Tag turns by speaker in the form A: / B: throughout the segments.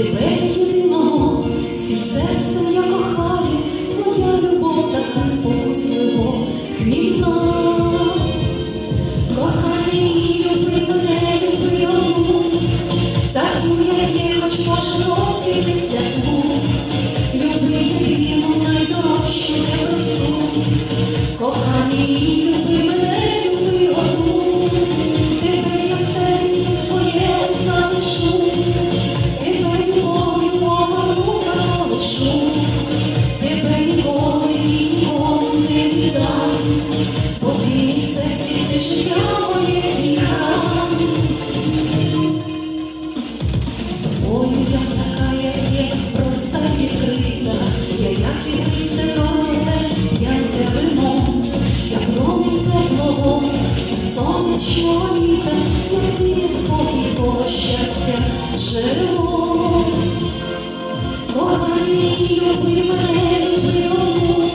A: Тебе єдиного, всім серцем я кохаю, твоя любов така спокуслива. Джерело. Коханий, люби мене, люби одну,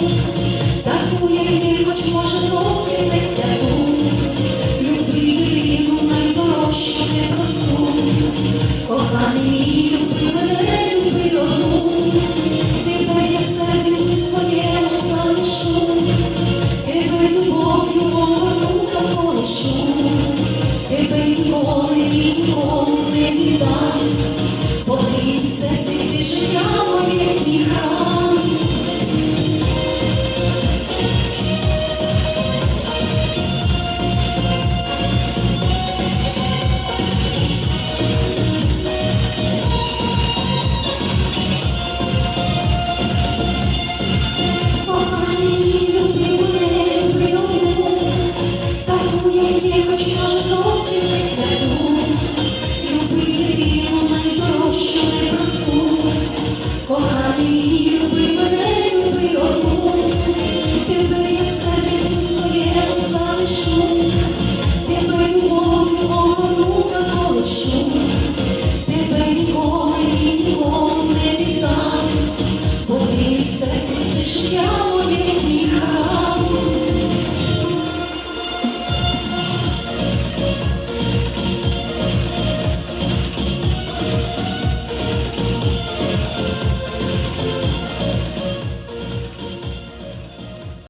A: таку, як є, хоч може зовсім не святу, люби непросту. Коханий, люби мене, люби одну, тебе я своєму залишу, тебе любов'ю мою бо ти все світи життя моє віха.